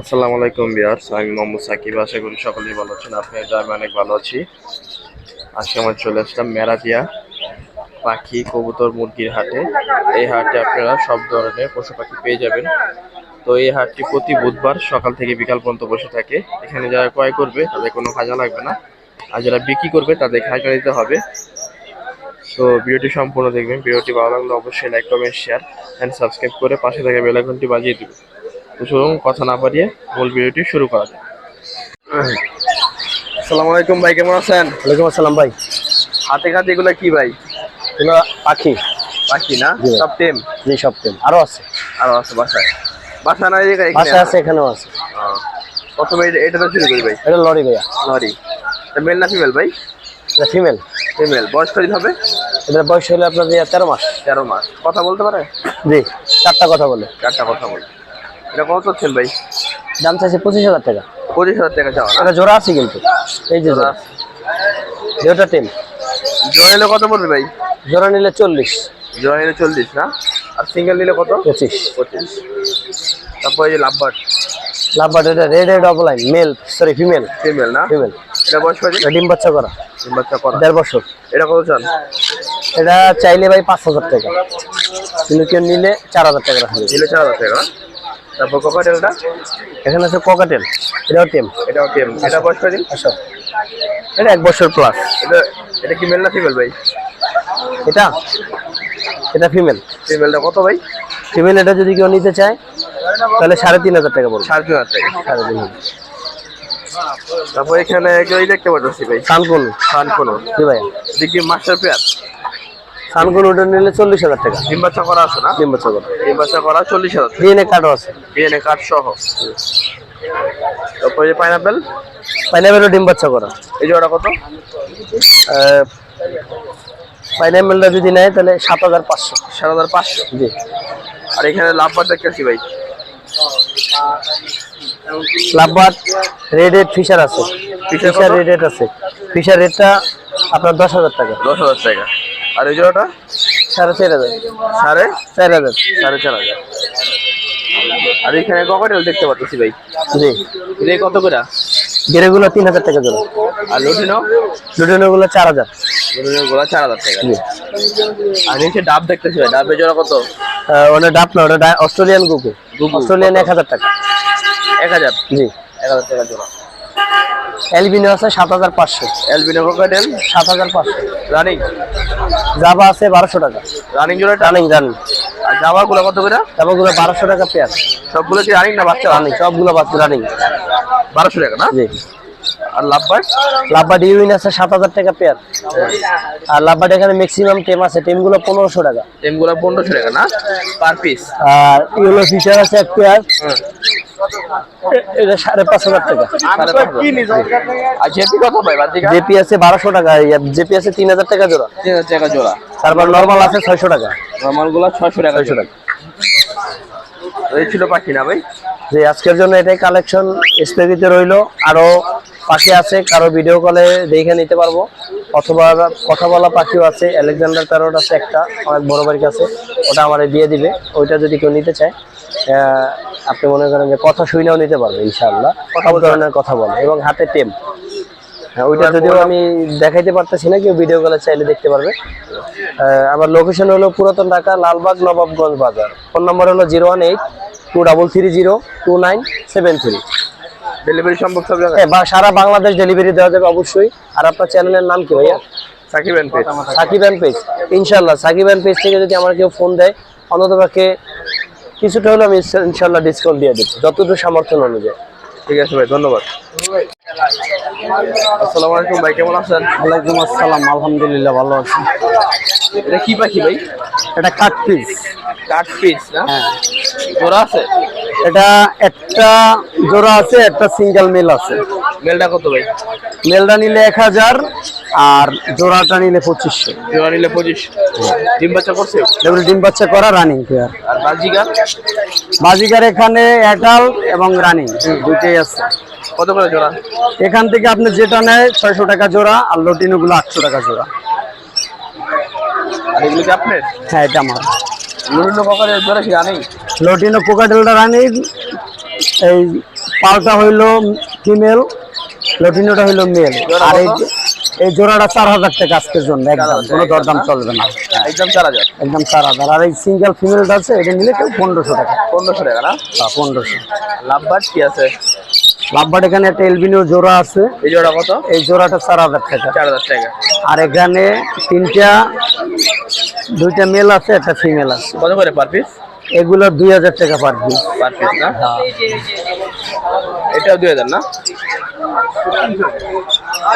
আসসালামু আলাইকুম বিয়ার্স আমি মোহাম্মদ সাকিব। আশা করি সকলেই ভালো আছেন। আপনি আমি অনেক ভালো আছি। আজকে আমার চলে আসলাম মেরাদিয়া পাখি কবুতর মুরগির হাটে। এই হাটে আপনারা সব ধরনের পশু পাখি পেয়ে যাবেন। তো এই হাটটি প্রতি বুধবার সকাল থেকে বিকাল পর্যন্ত বসে থাকে। এখানে যারা ক্রয় করবে, তাদের কোনো খাজা লাগবে না। আর যারা বিক্রি করবে, তাদের খাজা দিতে হবে। তো ভিডিওটি সম্পূর্ণ দেখবেন। ভিডিওটি ভালো লাগলে অবশ্যই like comment share and subscribe করে পাশে থাকা বেল আইকনটি বাজিয়ে দেবেন। চলুন কথা না বাড়িয়ে মূল ভিডিওটি শুরু করা যাক। আসসালামু আলাইকুম ভাই কেমন আছেন? ওয়ালাইকুম আসসালাম ভাই। হাতে খাতে এগুলো কি ভাই? এগুলো পাখি। পাখি না? সব টেম? জি সব টেম। আরও আছে। আর আছে বাসায়। বাসা না এখানে? বাসায় আছে এখানেও আছে। প্রথমে এটা- তো শুরু করি ভাই। এটা লরি ভাইয়া। লরি। মেল না ফিমেল ভাই? এটা ফিমেল ফিমেল বয়স কদিন হবে? এটার বয়স হলে আপনার তেরো মাস। তেরো মাস। কথা বলতে পারে? জি চারটা কথা বলে। চারটা কথা বলে। এটা কত চাচ্ছেন ভাই? দাম চাইছে পঁচিশ হাজার টাকা। পঁচিশ হাজার টাকা চাওয়া। এটা জোড়া আছে কিন্তু। এই যে জোড়া। জোড়াটা টেম। জোড়া নিলে কত পড়বে ভাই? জোড়া নিলে চল্লিশ। জোড়া নিলে চল্লিশ না? আর সিঙ্গেল নিলে কত? পঁচিশ। পঁচিশ। তারপর এই যে লাভবার্ড। লাভবাট এটা red red opaline male sorry female female না? ফিমেল এটা বয়স কদিন ডিম বাচ্চা করা। তিন বাচ্চা করা। দেড় বছর। এটা কত চান? এটা চাইলে ভাই পাঁচ হাজার টাকা। কিন্তু কেউ নিলে চার হাজার টাকা রাখা নিলে চার হাজার টাকা। তারপর কোকাটেলটা এখানে আছে ককাটেল এটাও টেম এটাও টেম এটা বয়স কদিন আসো এটা এক বছর প্লাস এটা এটা কি মেল না ফিমেল ভাই? এটা? এটা ফিমেল ফিমেলটা কত ভাই? ফিমেল এটা যদি কেউ নিতে চায় তাহলে সাড়ে তিন হাজার টাকা পড়বে সাড়ে তিন হাজার টাকা। সাড়ে তিন হাজার। তারপর এখানে দেখতে পাচ্ছি ভাই। সানকুন। সান কোনো জি ভাইয়া দেখি মাস্টার পেয়ার সানকুন ওটা নিলে চল্লিশ হাজার টাকা। ডিম বাচ্চা করা আছে না? ডিম বাচ্চা করে। ডিম বাচ্চা করা চল্লিশ হাজার ডিএনএ কার্ডও আছে। ডিএনএ কার্ড সহ। তারপর পাইনাপেল পাইনাপেলও ডিম বাচ্চা করা। এই জোড়া কত? পাইনাপেলটা যদি নেয় তাহলে সাত হাজার পাঁচশো। সাত হাজার পাঁচশো? জি। আর এখানে লাভবার দেখতেছি ভাই। লাভবাট রেড রেড ফিশার আছে। ফিশার কত? রেড রেড আছে। ফিশার রেটটা আপনার দশ হাজার টাকা। দশ হাজার টাকা। আর এই জোড়াটা? সাড়ে চার হাজার। সাড়ে? চার হাজার। সাড়ে চার হাজার। আর এখানে ককাটেল দেখতে পাচ্ছি ভাই। জি। এটা কত করে? গেরেগুলো তিন হাজার টাকা জোড়া আর লুটিনো? লুটেনোগুলো চার হাজার। লুটিনো গুলা চার হাজার টাকা। আর নিচে ডাব দেখতেছি ভাই ডাবের জোড়া কত? ওটা ডাব না ওটা অস্ট্রেলিয়ান গুগু, অস্ট্রেলিয়ান এক হাজার টাকা। এক হাজার? জি। এক হাজার টাকা জোড়া। এলবিনো আছে সাত হাজার পাঁচশো। অ্যালবিনো ককাটেল সাত হাজার পাঁচশো। রানিং জাবা আছে বারোশো টাকা। রানিং জোড়াটা রানিং রানিং আর জামা গুলো কত করে? জাবাগুলো বারোশো টাকা পেয়ার। সবগুলো কি রানিং না বাচ্চা? রানিং সবগুলো বাচ্চা রানিং বারোশো টাকা না? জি। আর লাভবার? লাভবাট ইউইন আছে সাত হাজার টাকা পেয়ার। আর লাভবাট এখানে ম্যাক্সিমাম টেম আছে। টেমগুলো পনেরোশো টাকা। টেমগুলো পনেরোশো টাকা না? পার পিস আর ইউলো ফিচার আছে এক পেয়ার এটা সাড়ে পাঁচ হাজার টাকা। আর জেপি কত ভাই? জেপি আছে বারোশো টাকা জেপি আছে তিন হাজার টাকা জোড়া। তিন হাজার টাকা জোড়া। তারপর নর্মাল আছে ছয়শো টাকা। নর্মালগুলো ছয়শো টাকা ছয়শো টাকা এই ছিল পাখি না ভাই? যে আজকের জন্য এটাই কালেকশন স্থগিত রইল আরও পাখি আছে কারও ভিডিও কলে দেখে নিতে পারব। অথবা কথা বলা পাখিও আছে আলেকজান্ডার প্যারট আছে একটা অনেক বড় বাড়ির কাছে। ওটা আমার দিয়ে দিবে ওইটা যদি কেউ নিতে চায়। আপনি মনে করেন যে কথা শুনেও নিতে পারবে ইনশাআল্লাহ। কথা ধরনের কথা বলে এবং হাতে টেম। হ্যাঁ ওইটা যদিও আমি দেখাইতে পারতেছি না কেউ ভিডিও কলে চাইলে দেখতে পারবে। আমার লোকেশন হলো পুরাতন ঢাকা লালবাগ নবাবগঞ্জ বাজার। ফোন নম্বর হলো zero one eight two double three zero two nine seven three. Delivery সম্ভব সব জায়গায়? হ্যাঁ বা সারা বাংলাদেশ ডেলিভারি দেওয়া যাবে অবশ্যই। আর আপনার চ্যানেলের নাম কি ভাইয়া? Sakib and page. Sakib and page. ইনশাল্লাহ সাকিব অ্যান্ড পেজ থেকে যদি আমার কেউ ফোন দেয় অন্তত কিছুটা হলে আমি ইনশাল্লাহ ডিসকাউন্ট দিয়ে দেবো যতটুকু সামর্থ্য অনুযায়ী। ঠিক আছে ভাই ধন্যবাদ। আসসালামু আলাইকুম ভাই কেমন আছেন? ওয়ালাইকুম আসসালাম আলহামদুলিল্লাহ ভালো আছি। এটা কি পাখি ভাই? এটা কাট পিস কাঠ পিস না? জোড়া আছে? এটা একটা জোড়া আছে একটা সিঙ্গেল মেল আছে। মেলটা কত ভাই? মেলটা নিলে এক হাজার আর জোড়াটা নিলে পঁচিশশো। জোড়া নিলে পঁচিশ ডিম বাচ্চা করছে? এগুলো ডিম বাচ্চা করা রানিং পেয়ার আর বাজিগার? বাজিকার এখানে অ্যাডাল এবং রানিং দুইটাই আছে। কত করে জোড়া? এখান থেকে আপনি যেটা নেয় ছয়শো টাকা জোড়া আর লটিনোগুলো আটশো টাকা জোড়া। আর এগুলো কি আপনার? হ্যাঁ এটা আমার। বিভিন্ন প্রকারের জোড়া কি জানেই লটিনো পোকাটেলটা রানিং এই পালটা হইল ফিমেল লটিনোটা হইল মেল। আর এই এই জোড়াটা চার হাজার টাকা আজকের জন্য একদম কোনো দরদাম চলবে না। একদম চার হাজার। একদম চার হাজার। আর এই সিঙ্গেল ফিমেলটা আছে এটা নিলে কেউ পনেরোশো টাকা। পনেরোশো টাকা না? পনেরোশো। লাভবাট কি আছে? লাভবাট এখানে একটা এলবিনিও জোড়া আছে। এই জোড়া কত? এই জোড়াটা চার হাজার টাকা। চার হাজার টাকা। আর এখানে তিনটা দুইটা মেল আছে একটা ফিমেল আছে। কত করে পার পিস এগুলো দুই হাজার টাকা পার পিস পার পিস না? এটাও দুই হাজার না?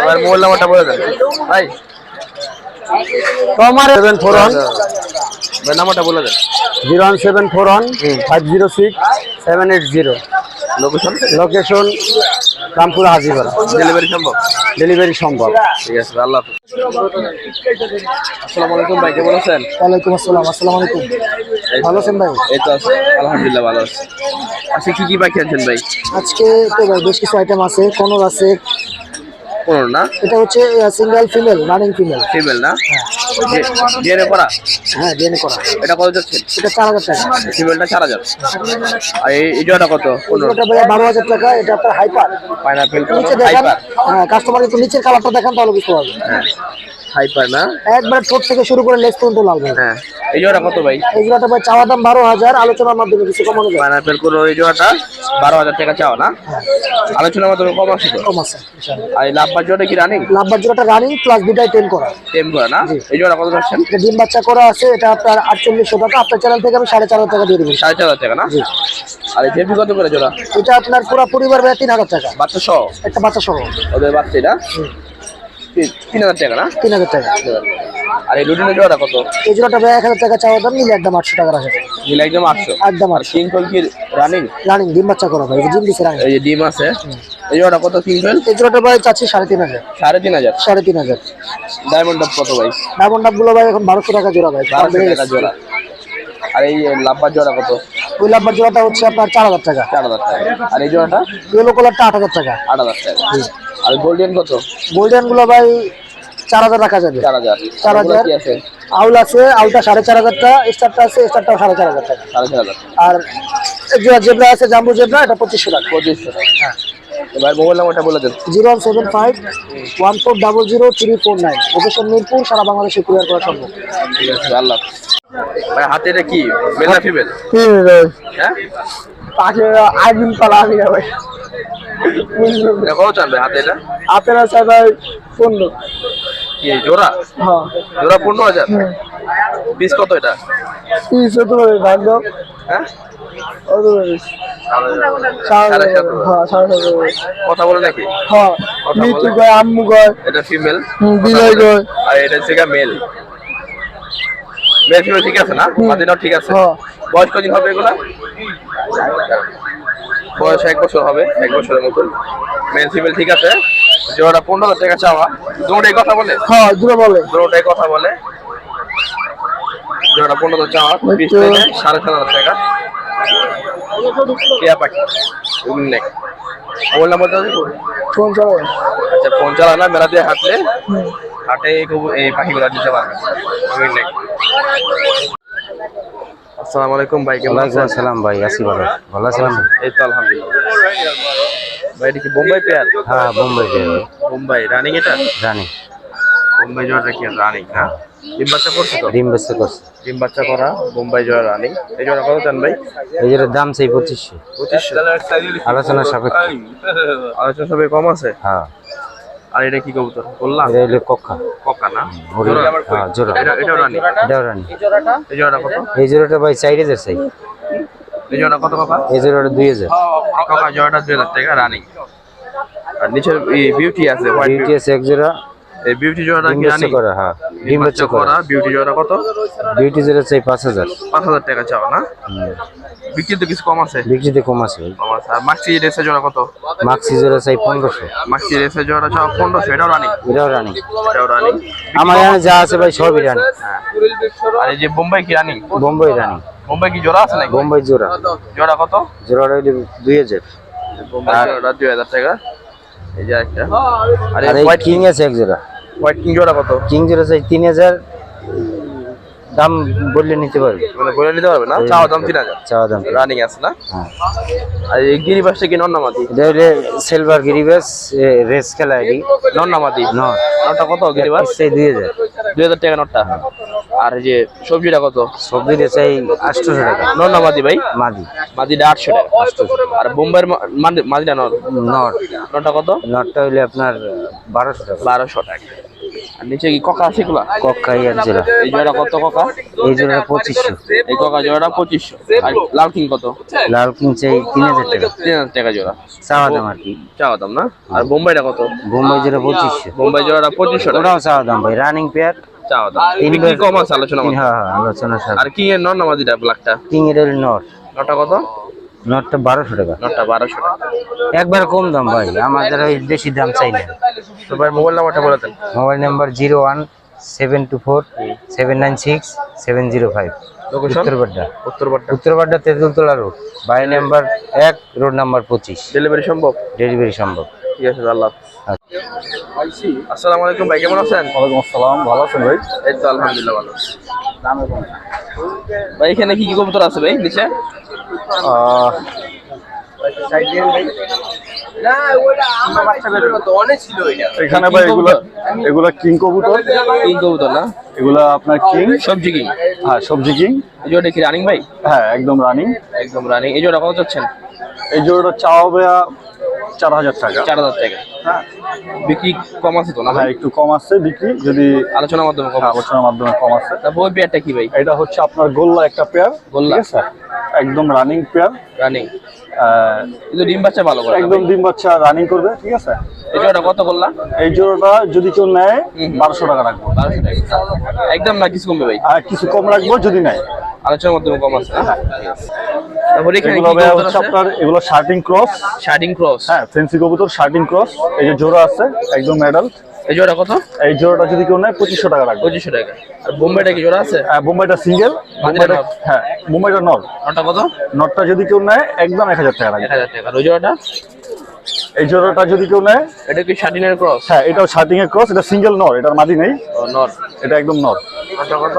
এবার মোবাইল নাম্বারটা বলে দেন। ভাই। তোমার সেভেন ফোর ওয়ান নাম্বারটা বলে দেন। Zero one seven four one five zero six seven eight zero. Location location Rampur Hajipara delivery সম্ভব? ডেলিভারি সম্ভব। ঠিক আছে আল্লাহ আসসালামু আলাইকুম ভাই কেমন আছেন? ওয়ালাইকুম আসসালাম আসসালামু আলাইকুম। ভালো আছেন ভাই? এই তো আছে আলহামদুলিল্লাহ ভালো আছে। আজকে কি কি পাখি আনছেন ভাই? আজকে তো ভাই বেশ কিছু আইটেম আছে কোনোর আছে পনেরো না? এটা হচ্ছে single female running female female না? ডিএনএ করা? হ্যাঁ ডিএনএ করা। এটা কত যাচ্ছে? এটা চার হাজার টাকা। ফিমেলটা চার হাজার। আর এই জোড়াটা কত? পনেরো। এটা ভাই বারো হাজার টাকা এটা আপনার হাইপার পাইনাপেল নিচে দেখান। হ্যাঁ কাস্টমার একটু নিচের কালারটা দেখান তাহলে বুঝতে পারবেন। হ্যাঁ। হাইপার না? একবার ঠোঁট থেকে শুরু করে লেস পর্যন্ত লাল ভাই। হ্যাঁ। এই জোড়া কত ভাই? এই জোড়াটা ভাই চাওয়া দাম বারো হাজার আলোচনার মাধ্যমে কিছু কমানো যায় পাইনাপেল করে এই জোড়াটা বারো হাজার টাকা চাও না? আলোচনার মাধ্যমে কম আসে কম আছে আর এই লাভবার কি রানিং লাভবার জোড়াটা রানিং প্লাস দুটাই টেন করা। করে না? এই জোড়া কত যাচ্ছেন ডিম বাচ্চা করা আছে এটা আপনার আটচল্লিশশো টাকা। আপনার চ্যানেল থেকে আমি সাড়ে চার হাজার টাকা দিয়ে দেবেন সাড়ে চার হাজার টাকা না? আর এই জেপি কত করে জোড়া? এটা আপনার পুরো পরিবার ব্যয় তিন হাজার টাকা। বাচ্চা সহ? একটা বাচ্চা সহ। ওদের বাচ্চাটা তিন- তিন হাজার টাকা না? তিন হাজার টাকা। আর এই লুটিনের জোড়া কত? এই জোড়াটা ভাই এক হাজার টাকা চাওয়া দাম নিলে একদম আটশো টাকা রাখা মিলে একদম আটশো? একদম আর আটশো কিংকল কি রানিং রানিং ডিম বাচ্চা করা ভাই জিম দিছে রানিং এই যে ডিম আছে। এই জোড়া কত কিংকল এই জোড়াটা ভাই চাচ্ছি সাড়ে তিন হাজার। সাড়ে তিন হাজার? সাড়ে তিন হাজার। ডায়মন্ড ডাব কত ভাই? ডায়মন্ড ডাবগুলো ভাই এখন বারোশো টাকা জোড়া ভাই বারোশো টাকা জোড়া। আর এই লাভবার জোড়া কত? ওই লাভবার জোড়াটা হচ্ছে আপনার চার হাজার টাকা। চার হাজার টাকা। আর এই জোড়াটা? ইয়েলো কালারটা আট হাজার টাকা। আট হাজার টাকা। আর গোল্ডেন কত? গোল্ডেনগুলো ভাই চার হাজার রাখা যাবে। চার হাজার। চার হাজার। আছে? আউল আছে আউলটা সাড়ে চার হাজার টাকা স্টারটা আছে স্টারটাও সাড়ে চার হাজার টাকা। সাড়ে চার হাজার। আর এই যে জেব্রা আছে জাম্বু জেব্রা এটা পঁচিশশো টাকা। পঁচিশশো টাকা। এবার মোবাইল নাম্বারটা বলে দেন। Zero one seven five one four double zero three four nine. Location Mirpur সারা বাংলাদেশে কুরিয়ার করা সম্ভব। ঠিক আছে আল্লাহ। ভাই হাতে এটা কি? মেল না ফিমেল হ্যাঁ? পাখি আইবিন পালা আমি ভাই কত চান ভাই হাতে এটা? আপনার আছে ভাই পনেরো। কি জোড়া? হ্যাঁ। জোড়া পনেরো হাজার? পিস কত এটা? তিরিশ সত্তর ভাগ্য। হ্যাঁ? সাড়ে সাড়ে হ্যাঁ কথা বলে নাকি? হ্যাঁ আম্মু কয়। এটা ফিমেল বিজয় কয়। আর এটা হচ্ছে মেল মেল ঠিক আছে না? মাদিনাও ঠিক আছে। হ্যাঁ। বয়স কদিন হবে এগুলা? বয়স এক বছর হবে এক বছরের মতন। মেল ফিমেল ঠিক আছে? জোড়াটা পনেরো হাজার টাকা চাওয়া। দুটোই কথা বলে? হ্যাঁ দুটো বলে। দুটোই কথা বলে। জোড়াটা পনেরো হাজার চাওয়া তো- সাড়ে সাত হাজার টাকা। টিয়া পাখি? নেক। মোবাইল নাম্বার দাও ফোন চালাও। আচ্ছা ফোন চালা না মেলা দিয়ে হাঁটলে? হাটে এই পাখিগুলো দিতে পারবে নেক। আসসালামু আলাইকুম ভাই কেমন আছেন? আসসালাম ভাই আছি ভালো। ভালো আছিলাম এই তো আলহামদুলিল্লাহ। ভাই এটা কি বোম্বাই পেয়ার? হ্যাঁ বোম্বাই যাবে বোম্বাই রানিং এটা? জানি বোম্বাই জোড়াটা কি রানিং? না ডিম বাচ্চা করছে তো? ডিম বেচতে করছে। ডিম বাচ্চা করা বোম্বাই জোড়া রানিং। এই জোড়া কত চান ভাই? এই যেটার দাম সেই পঁচিশশো। পঁচিশশো। আলোচনা সাপেক্ষে। আলোচনা সবাই কম আছে? হ্যাঁ। আর এটা কি কবুতর? বললাম? এটা হইল কক্ষা ককা না। জোড়া? হ্যাঁ জোড়া। এটা এটাও রানিং এটাও রানি এই জোড়াটা? কত? এই জোড়াটা ভাই চার হাজার চাই। এই জোড়া কত ককা এই জোড়াটা দুই হাজার। কাকা জয়টা দুই হাজার টাকা রানিং। আর নিচের বিউটি আছে হোয়াইট বিউটি আছে এক জোড়া। এই বিউটি ডিম কি রানিং? করা হ্যাঁ ডিম বাচ্চা করা। বিউটি জয়টা কত? বিউটি জোড়া চাই পাঁচ হাজার। পাঁচ হাজার টাকা চাও না? হুম। বিক্রি তো কিছু কম আছে? বিক্রিতে কম আছে কম আছে। আর মাক্সি রেসের জোড়া কত? মাক্সি জোড়া চাই পনেরোশো। মাক্সি রেসের জোড়া চাও পনেরোশো এটাও রানিং? এটাও রানি। এটাও রানিং? আমার এখানে যা আছে ভাই সবই রানি। আর এই যে বোম্বাই কি রানিং? বোম্বাই রানি। বোম্বাই কি জোড়া আছে নাকি? বোম্বাই জোড়া। জোড়া কত? জোড়াটা হইল দুই হাজার। বোম্বাই দুই হাজার টাকা। এই যে একটা আর এই কিং আছে এক জোড়া। হোয়াইট কিং জোড়া কত? কিং জোড়া চাই তিন হাজার। দাম বললে নিতে পারবে। মানে বলে নিতে পারবে না? চাওয়া দাম তিন হাজার। চাওয়া দাম রানিং আছে না? হ্যাঁ। আর এই গিরিবাসটা কি নন্নামাদি এটা হলে সিলভার গিরিবাস রেস খেলা এটি। নন্নামাদি নট নটা কত? গিরিবাস সেই দুই হাজার। দুই হাজার টাকা নটটা। আর এই যে সবজিটা কত? সবজিটা চাই আটশোশো টাকা। নন্নামাদি ভাই? মাদি। মাদিটা আটশো টাকা। আর বোম্বাইয়ের মাদিটা নট? নট। নটা কত? নটটা হইলে আপনার বারোশো টাকা। বারোশো টাকা। আর নিচে কি ককা আছে এগুলা? কক্কাই এক জোড়া। এই জোড়া কত ককা? এই জোড়া পঁচিশশো। এই ককা জোড়াটা পঁচিশশো। আর লাল কিং কত? লাল কিং চাই তিন হাজার টাকা। তিন হাজার টাকা জোড়া। চাওয়া দাম আর কি। চাওয়া দাম না? আর বোম্বাইটা কত? বোম্বাই জোড়া পঁচিশশো। বোম্বাই জোড়াটা পঁচিশশো ওটাও চাওয়া দাম ভাই রানিং পেয়ার চাওয়া দাম। তিন বিক্রি কম আছে আলোচনা। হ্যাঁ হ্যাঁ আলোচনা আর কিং এর নন্নামাদিটা ব্ল্যাকটা কিং এর নট নটা কত? নটটা বারোশো টাকা। নটটা বারোশো টাকা। একবার কম দাম ভাই আমাদের ওই বেশি দাম চাই না। তো ভাই মোবাইল নাম্বারটা বলে দেন। Mobile number zero one seven two four seven nine six seven zero five. Uttar Badda. Uttar Badda. Uttar Badda Tentultala road. বাড়ি নাম্বার এক রোড নাম্বার পঁচিশ। ডেলিভারি সম্ভব? ডেলিভারি সম্ভব। ঠিক আছে আল্লাহ আসসালামু আলাইকুম ভাই কেমন আছেন? ওয়ালাইকুম আসসালাম ভালো আছেন ভাই? এই তো আলহামদুলিল্লাহ ভালো ভাই এখানে কি কি কবুতর আছে ভাই নিচে? এখানে ভাই এগুলা এগুলা কিং কবুতর। কিং কবুতর না? এগুলা আপনার কিং। সবজি কিং? হ্যাঁ সবজি কিং। এই জোড়া কি রানিং ভাই? হ্যাঁ একদম রানিং। একদম রানিং। এই জোড়া কত চাচ্ছেন? এই জোড়াটা চাওয়া হবে চার হাজার টাকা। চার হাজার টাকা। হ্যাঁ বিক্রি কম আছে তো না হ্যাঁ একটু কম আছে বিক্রি যদি আলোচনার মাধ্যমে কম আলোচনার মাধ্যমে কম আছে। তারপর ওই পেয়ারটা কি ভাই? এটা হচ্ছে আপনার গোল্লা একটা পেয়ার গোল্লা। একদম রানিং পেয়ার। রানিং কিন্তু ডিম বাচ্চা ভালো করে একদম ডিম বাচ্চা রানিং করবে ঠিক আছে? এই জোড়া কত করলা এই জোড়াটা যদি কেউ নেয় বারোশো টাকা রাখব। বারোশো টাকা। একদম না কিছু কমবে ভাই? আর কিছু কম রাখব যদি নেয়। আলোচনার মাধ্যমে কম আছে না? তারপর এখানে আপনার এগুলো শার্টিং ক্রস শার্টিং ক্রস হ্যাঁ ফেন্সি কবুতর শার্টিং ক্রস এই যে জোড়া আছে একদম অ্যাডাল্ট এই জোড়া কত? এই জোড়াটা যদি কেউ নেয় পঁচিশশো টাকা রাখবে। পঁচিশশো টাকা। আর বোম্বাইটা কি জোড়া আছে? হ্যাঁ, বোম্বাইটা সিঙ্গেল বোম্বাইটা হ্যাঁ বোম্বাইটা নর ওটা কত? নটটা যদি কেউ নেয় একদম এক হাজার টাকা এক হাজার টাকা। আর ওই জোড়াটা? এই জোড়াটা যদি কেউ নেয় এটা কি শার্টিনের ক্রস হ্যাঁ এটাও শার্টিং এর ক্রস এটা সিঙ্গেল নর এটার মাদি নেই। নর। এটা একদম নর। ওটা কত?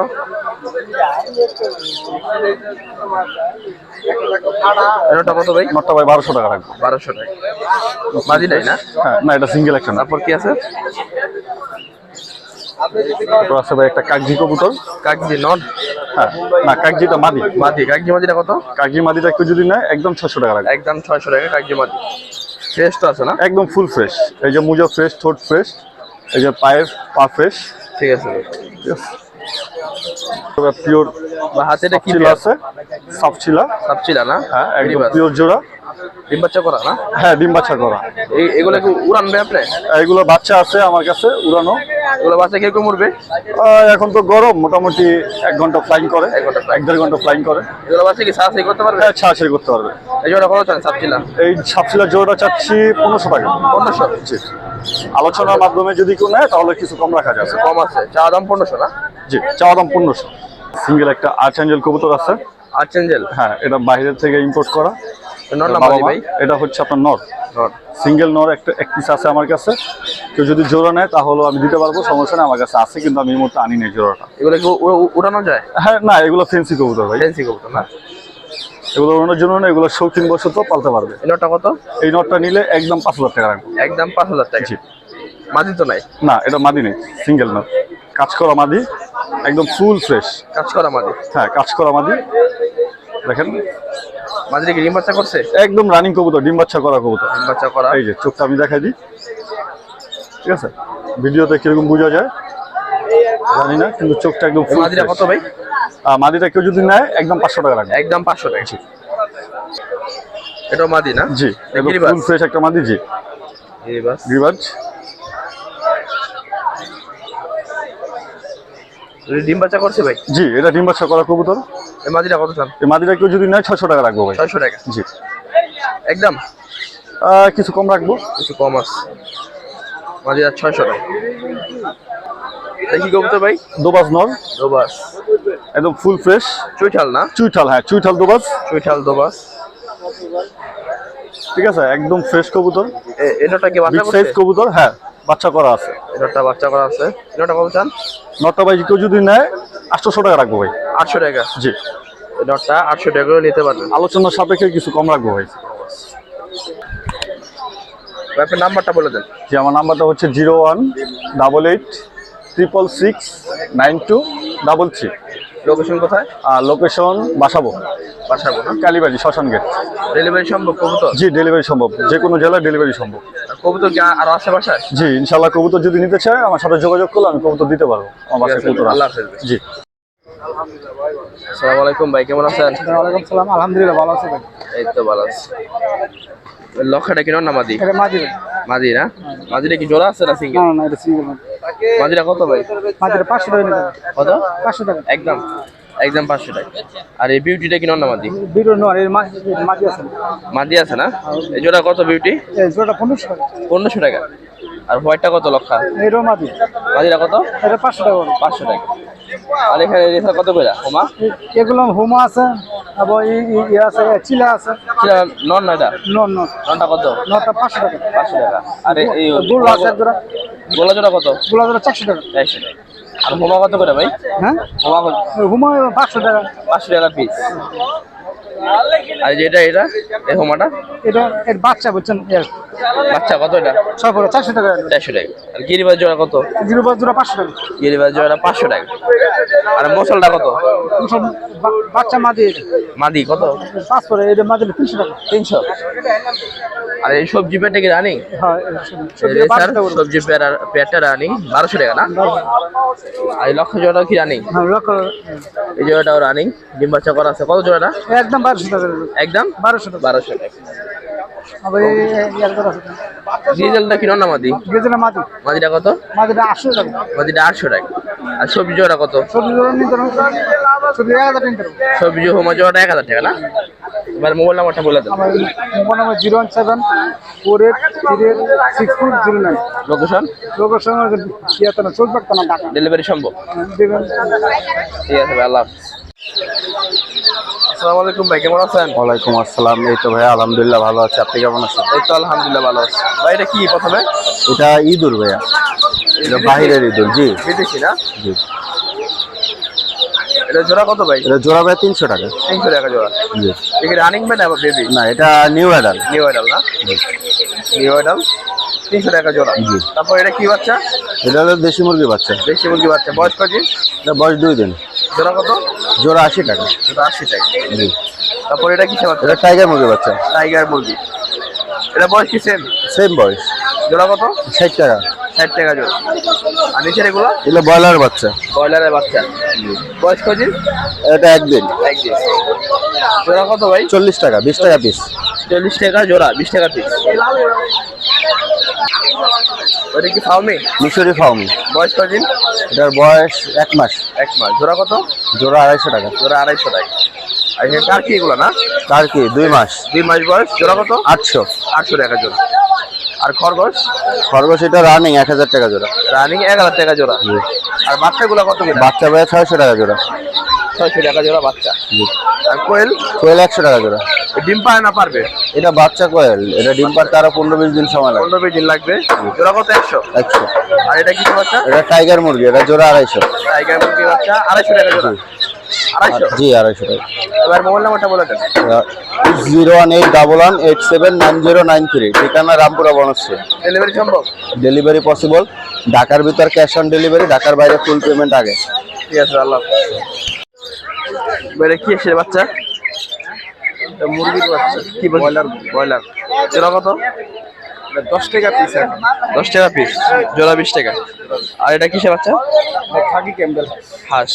ওটা কত ভাই? নটটা ভাই বারোশো টাকা রাখব বারোশো টাকা। মাঝি নাই না? হ্যাঁ না এটা সিঙ্গেল একটা না তারপর কি আছে? তারপর আছে ভাই একটা কাগজি কবুতর। কাকজি নট হ্যাঁ না কাগজিটা মাদি। মাদি কাকজি মাদিটা কত? কাগজি মাদিটা একটু যদি নেয় একদম ছশো টাকা রাখবে একদম ছয়শো টাকা কাকজি মাদি। ফ্রেশ তো আছে না? একদম ফুল ফ্রেশ এই যে মুজো ফ্রেশ ঠোঁট ফ্রেশ এই যে পায়ের পা ফ্রেশ ঠিক আছে। ভাই। পিওর বা হাতে এটা কি ছিল আছে। সাপচিলা সাপচিলা না? হ্যাঁ একদম পিওর জোড়া। ডিম বাচ্চা করা না? হ্যাঁ ডিম বাচ্চা করা। এই এগুলো কি উড়ানবে আপনি এগুলো বাচ্চা আছে আমার কাছে উড়ানো। এগুলো বাচ্চা কীরকম উড়বে? এখন তো গরম মোটামুটি এক ঘণ্টা ফ্লাইং করে এক ঘণ্টা এক দেড় ঘণ্টা ফ্লাইং করে। এগুলো বাচ্চা কি করতে পারবে? হ্যাঁ করতে পারবে। এই জোড়া কত চান সাপচিলা এই সাপশিলা জোড়াটা চাচ্ছি পনেরোশো টাকা। পনেরোশো? জি। আলোচনার মাধ্যমে যদি কেউ নেয় তাহলে কিছু কম রাখা যাবে। কম আছে। চা দাম পনেরোশো না? জি চাওয়া দাম পনেরোশো। সিঙ্গেল একটা আর্চ অ্যাঞ্জেল কবুতর আছে। আর্চেঞ্জেল হ্যাঁ এটা বাইরের থেকে ইম্পোর্ট করা। নর এটা না মাদি ভাই? এটা হচ্ছে আপনার নর। নর। সিঙ্গেল নর একটা এক পিস আছে আমার কাছে। কেউ যদি জোড়া নেয় তাহলে আমি দিতে পারব সমস্যা নেই আমার কাছে আছে কিন্তু আমি এই মুহূর্তে আনি নাই জোড়াটা। এগুলো কি উ- উ- উড়ানো যায়? হ্যাঁ না এগুলো ফেন্সি কবুতর ভাই। ফেন্সি কবুতর না? এগুলো ওনার জন্য না এগুলো শৌখিন বসত পালতে পারবে। এই নটা কত? এই নটটা নিলে একদম পাঁচ হাজার টাকা রাখব একদম পাঁচ হাজার টাকা। জি। মাদি তো নাই? না এটা মাদি নেই সিঙ্গেল নট কাজ করা মাদি একদম ফুল ফ্রেশ কাজ করা মাদি? হ্যাঁ কাজ করা মাদি। দেখেন মাদি কি ডিম বাচ্চা করছে? একদম রানিং কবুতর ডিম বাচ্চা করা কবুতর। ডিম বাচ্চা করা। এই যে চোখটা আমি দেখাই দিই। ঠিক আছে? ভিডিওতে কীরকম বোঝা যায়? জানি না কিন্তু চোখটা একদম মাদিটা কত ভাই? মাদিটা কেউ যদি নেয় একদম পাঁচশো টাকা রাখবে একদম পাঁচশো টাকা। এটাও মাদি না? জি ফুল ফ্রেশ একটা মাদি জি। গিরিবাজ। গিরিবাজ। ডিম বাচ্চা করছে ভাই? জি এটা ডিম বাচ্চা করা কবুতর। এই মাদিটা কত চান এই মাদিটা কেউ যদি নেয় ছয়শো টাকা রাখব ভাই। ছয়শো টাকা? জি। একদম? কিছু কম রাখব। কিছু কম আছে। মাদিটা ছয়শো টাকা। কি কবুতর ভাই? দোবাজ নর। দোবাস। একদম ফুল ফ্রেশ চুইঠাল না? চুইঠাল হ্যাঁ চুইঠাল দোবাজ চুইঠাল দোবাস। ঠিক আছে একদম ফ্রেশ কবুতর। এটাটা কি বাচ্চা করছে? কবুতর হ্যাঁ। বাচ্চা করা আছে। এটাটা বাচ্চা করা আছে। এটাটা কত চান? নটা বাইশ কেউ যদি নেয় আটশোশো টাকা রাখব ভাই। আটশো টাকা? জি। নটটা আটশো টাকা করে নিতে পারবেন। আলোচনার সাপেক্ষে কিছু কম রাখব ভাই। ভাই, আপনার নাম্বারটা বলে দেন। যে আমার নাম্বারটা হচ্ছে zero one double eight triple six nine two double three. Location কোথায়? আর লোকেশন বাসাবো। বাসাবো না? কালীবাড়ি শ্মশান গেট। ডেলিভারি সম্ভব কবুতর? জি ডেলিভারি সম্ভব। যে কোনো জেলায় ডেলিভারি সম্ভব। কবুতর কি আর আছে বাসায় জি ইনশাল্লাহ কবুতর যদি নিতে চায় আমার সাথে যোগাযোগ করলে আমি কবুতর দিতে পারব। আমার বাসায় কবুতর আল্লাহ হাফেজ। জি। আসসালামু আলাইকুম ভাই কেমন আছেন? ওয়ালাইকুম সালাম আলহামদুলিল্লাহ ভালো আছে ভাই। এই তো ভালো আছি। লক্ষাটা কিনো না মাদি? এটা মাঝে মাদি না? মাদিটা কি জোড়া আছে না সিঙ্গেল না না এটা সিঙ্গেল মাদিটা কত ভাই? মাঝে পাঁচশো টাকা কত? পাঁচশো টাকা। একদম একদম পাঁচশো টাকা। আর এই বিউটিটা কি না মাদি বিউটি নোয়ার এর মাঝে আছে। মাদি আছে না? এই জোড়া কত বিউটি এই জোড়া পনেরোশো টাকা। পনেরোশো টাকা। আর হোয়াইটটা কত লক্ষা? এটাও মাদি মাদিরা কত? এটা পাঁচশো টাকা। পাঁচশো টাকা। আর এখানে রেখা কত করে? হোমা? এগুলো হোমা আছে চিলা আছে। নন না নন নন। ননটা কত? নটা পাঁচশো টাকা। পাঁচশো টাকা। আর এই- গোল আছে জোড়া। গোলা জোড়া কত? গোলা জোড়া চারশো টাকা। চারশো টাকা। আর হোমা কত করে ভাই? হ্যাঁ? হোমা হোমা পাঁচশো টাকা। পাঁচশো টাকা পিস আর যেটা এটা? এই হোমাটা এটা এর বাচ্চা বুঝছেন বাচ্চা কত এটা? ছয় করে চারশো টাকা। চারশো টাকা। আর গিরিবাজ জোড়া কত? জিরো জোড়া পাঁচশো টাকা। গিরিবাজ জোড়া পাঁচশো টাকা। আর মশলটা কত? বাচ্চা মাঝে মাদি কত? পাঁচ করে এটা মাঝে তিনশো টাকা। তিনশো। আর এই সবজি পেটে কি রানি? হ্যাঁ। সবজি। পেটটা রানি বারোশো টাকা না? আর এই লক্ষ জোড়াটাও কি রানি? হ্যাঁ লক্ষ্য এই জোড়াটাও রানি। ডিম বাচ্চা করা আছে। কত জোড়াটা? একদম বারোশো টাকা একদম? বারোশো টাকা। বারোশো টাকা। ডিজেলটা না মাদি? মাদিটা কত? টাকা। মাদিটা আটশো টাকা। আর সবজি জোড়া কত? সবজি জোড়া নিতে সবজি এক হাজার নিতে হবে। সবজি হোমা জোড়াটা এক হাজার টাকা না? এবার মোবাইল নাম্বারটা বলে মোবাইল নাম্বার লোকেশন? ডেলিভারি সম্ভব? ঠিক আছে আল্লাহ। আসসালামু আলাইকুম ভাই কেমন আছেন? ওয়ালাইকুম আসসালাম। এই তো ভাই আলহামদুলিল্লাহ ভালো আছি। আপনি কেমন আছেন? এই তো আলহামদুলিল্লাহ ভালো আছি। ভাই এটা কি প্রথমে? এটা ইঁদুর ভাইয়া। এটা বাহিরের ইঁদুর জি। বিদেশি না? জি। এটা জোড়া কত ভাই? এটা জোড়া ভাই তিনশো টাকা। তিনশো টাকা জোড়া। দেখি রানিং ম্যান আবার বেবি না এটা নিউ অ্যাডাল নিউ আইডাল না? নিউ আইডাল তিনশো টাকা জোড়া। তারপর এটা কি বাচ্চা? এটা হলো দেশি মুরগি বাচ্চা। দেশি মুরগি বাচ্চা। বয়স কত? এটা বয়স দুই দিন। জোড়া কত? জোড়া আশি টাকা। জোড়া আশি টাকা। জি। তারপর এটা কিসে বাচ্চা? এটা টাইগার মুরগি বাচ্চা। টাইগার মুরগি। এটা বয়স কি সেম সেম বয়স। জোড়া কত? ষাট টাকা। ষাট টাকা জোড়া। আর নিচের এগুলো? এগুলো ব্রয়লার বাচ্চা। ব্রয়লারের বাচ্চা। বয়স কদিন এটা একদিন। একদিন। জোড়া কত ভাই? চল্লিশ টাকা বিশ টাকা পিস চল্লিশ টাকা জোড়া বিশ টাকা পিস ওটা কি ফাউমি? মিশরি ফার্মি বয়স কদিন এটার বয়স এক মাস। এক মাস। জোড়া কত? জোড়া আড়াইশো টাকা। জোড়া আড়াইশো টাকা। আর কার কি এগুলো না? তার কি? দুই মাস। দুই মাস বয়স। জোড়া কত? আটশো। আটশো টাকা জোড়া। আর খরগোশ? খরগোশ এটা রানিং এক হাজার টাকা জোড়া। রানিং এক হাজার টাকা জোড়া। আর বাচ্চাগুলো কত বাচ্চা ভাইয়া ছয়শো টাকা জোড়া। ছয়শো টাকা জোড়া বাচ্চা। আর কোয়েল? কোয়েল একশো টাকা জোড়া। ডিম পায় না পারবে? এটা বাচ্চা কোয়েল। এটা ডিম পাড়তে আরও পনেরো বিশ দিন সময় লাগে পনেরো বিশ দিন লাগবে। জোড়া কত? একশো। একশো। আর এটা কি বাচ্চা? এটা টাইগার মুরগি এটা জোড়া আড়াইশো। টাইগার মুরগি বাচ্চা আড়াইশো টাকা জোড়া। জি আড়াইশো টাকা। এবার মোবাইল নাম্বারটা বলে দেন। Zero one eight double one eight seven nine zero nine three. ঠিকানা রামপুরা বনশ্রী ডেলিভারি সম্ভব? ডেলিভারি পসিবল ঢাকার ভিতর ক্যাশ অন ডেলিভারি ঢাকার বাইরে ফুল পেমেন্ট আগে। ঠিক আছে আল্লাহ কি এসে বাচ্চা? মুরগির বাচ্চা কি ব্রয়লার। ব্রয়লার। জোড়া কত? দশ টাকা পিস দশ টাকা পিস জোড়া বিশ টাকা। আর এটা কিসে বাচ্চা? Khaki Campbell. হাঁস।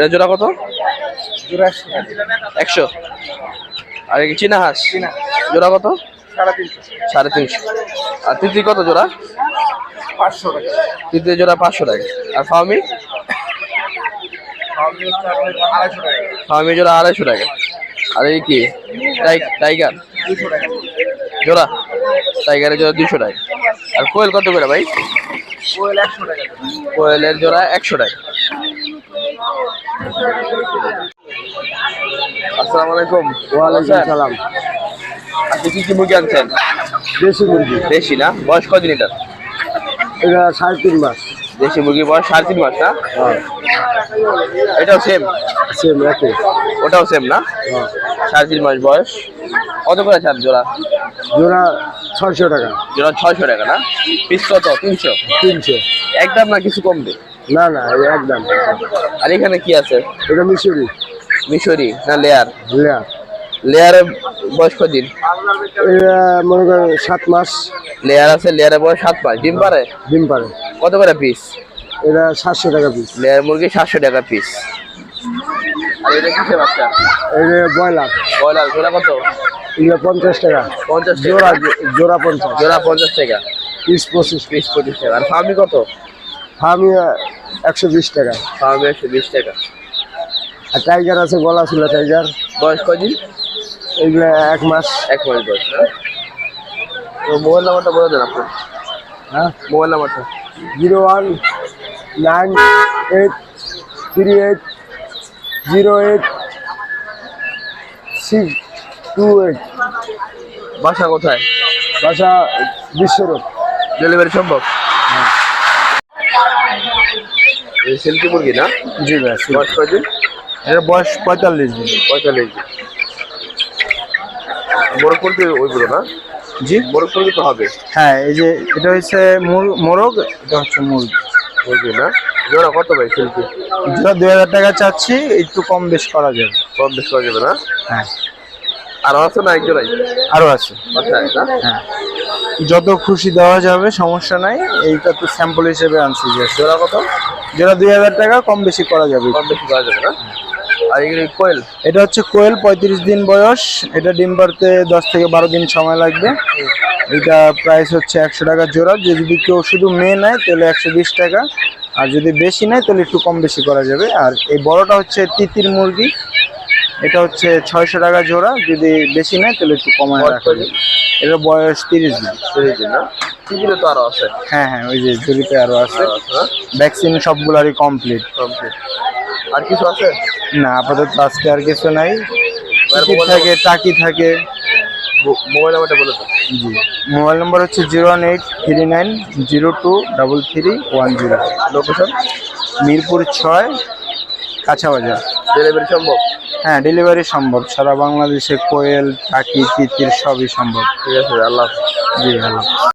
জোড়া কত? একশো। আর কি চীনা হাঁস? জোড়া কত? সাড়ে তিনশো। আর তিতি কত জোড়া? পাঁচশো টাকা। তিতি জোড়া পাঁচশো টাকা। আর টাকা। ফার্মি জোড়া আড়াইশো টাকা। আর এই কি? টাই- টাইগার? জোড়া? টাইগারের জোড়া দুশো টাকা। আর কোয়েল কত করে ভাই? কোয়েল একশো টাকা। কোয়েলের জোড়া একশো টাকা। আসসালামু আলাইকুম। ওয়ালাইকুম সালাম। আপনি কি কি মুরগি আনছেন? দেশি মুরগি। দেশি না? বয়স কদিন এটা? এটা সাড়ে তিন মাস। দেশি মুরগি বয়স সাড়ে তিন মাস না? এটাও সেম সেম একই। ওটাও সেম না? সাড়ে তিন মাস বয়স। কত করে চান জোড়া? জোড়া ছয়শো টাকা। জোড়া ছয়শো টাকা না? পিস কত? তিনশো? তিনশো। একদম না কিছু কমবে? না না একদম। আর এখানে কি আছে? এটা মিশরি। মিশরি না লেয়ার? লেয়ার। লেয়ারের বয়স কদিন? মনে করেন সাত মাস। লেয়ার আছে লেয়ারে বয়স সাত মাস। ডিম পারে? ডিম পারে। কত করে পিস এটা সাতশো টাকা পিস লেয়ার মুরগি সাতশো টাকা পিস আর এটা কিসের বাচ্চা? এটা ব্রয়লার। ব্রয়লার জোড়া কত? এগুলো পঞ্চাশ টাকা। পঞ্চাশ জোড়া জোড়া পঞ্চাশ। জোড়া পঞ্চাশ টাকা। পিস পঁচিশ। বিশ পঁচিশ টাকা। আর ফার্মি কত? আমি একশো বিশ টাকা। ফার্মি একশো বিশ টাকা। আর টাইগার আছে গলা ছিল টাইগার। বয়স কদিন এগুলো এক মাস। এক মাস বয়স তো মোবাইল নাম্বারটা বলে দেন আপনার হ্যাঁ? মোবাইল নাম্বারটা। Zero one nine eight three eight zero eight six two eight. বাসা কোথায়? বাসা বিশ্বরোড ডেলিভারি সম্ভব? সিল্কি মুরগি না? জি ভাই বয়স কদিন এর বয়স পঁয়তাল্লিশ দিন। পঁয়তাল্লিশ দিন। মোরগ মুরগি ওইগুলো না? জি? মোরগ মুরগি তো হবে। হ্যাঁ এই যে এটা হচ্ছে মুর- মোরগ এটা হচ্ছে মুরগি। মুরগি না? জোড়া কত ভাই সিল্কি? যেটা দুই হাজার টাকা চাচ্ছি একটু কম বেশ করা যাবে। কম বেশি করা যাবে না? হ্যাঁ। আর আছে না এক জোড়াই আরও আছে হ্যাঁ। যত খুশি দেওয়া যাবে সমস্যা নাই। এইটা তো স্যাম্পল হিসেবে আনছি যে জোড়া কত? যেটা দুই হাজার টাকা কম বেশি করা যাবে। কম বেশি করা যাবে না? আর এগুলো কোয়েল? এটা হচ্ছে কোয়েল পঁয়ত্রিশ দিন বয়স। এটা ডিম পারতে দশ থেকে বারো দিন সময় লাগবে। এটা প্রাইস হচ্ছে একশো টাকা জোড়া। যদি কেউ শুধু মেয়ে নেয় তাহলে একশো বিশ টাকা। আর যদি বেশি নেয় তাহলে একটু কম বেশি করা যাবে। আর এই বড়টা হচ্ছে তিতির মুরগি। এটা হচ্ছে ছয়শো টাকা জোড়া যদি বেশি নেয় তাহলে একটু কমায় রাখা যাবে এটা বয়স তিরিশ দিন। তিরিশ দিন না? তো আরও আছে। হ্যাঁ হ্যাঁ ওই যে জড়িতে আরও আছে। আরও আছে ভ্যাকসিন সবগুলারই কমপ্লিট কমপ্লিট আর কিছু আছে? না আপাতত আজকে আর কিছু নাই। থাকে টাকি থাকে। মোবাইল নাম্বারটা বলে জি। মোবাইল নম্বর হচ্ছে zero one eight three nine zero two double three one zero. Location Mirpur ছয় কাঁচাবাজার ডেলিভারি সম্ভব? হ্যাঁ ডেলিভারি সম্ভব। সারা বাংলাদেশে কোয়েল টাকি তিতির সবই সম্ভব। ঠিক আছে আল্লাহ। জি ভালো